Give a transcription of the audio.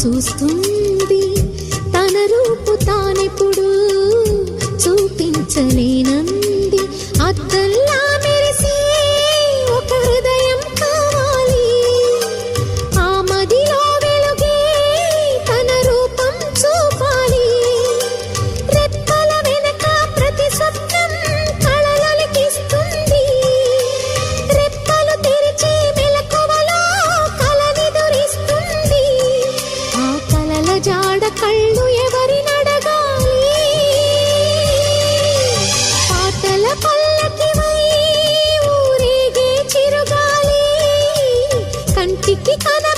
చూస్తుంది. తన రూపు తానెప్పుడు చూపించలేనంది. ঠিকানা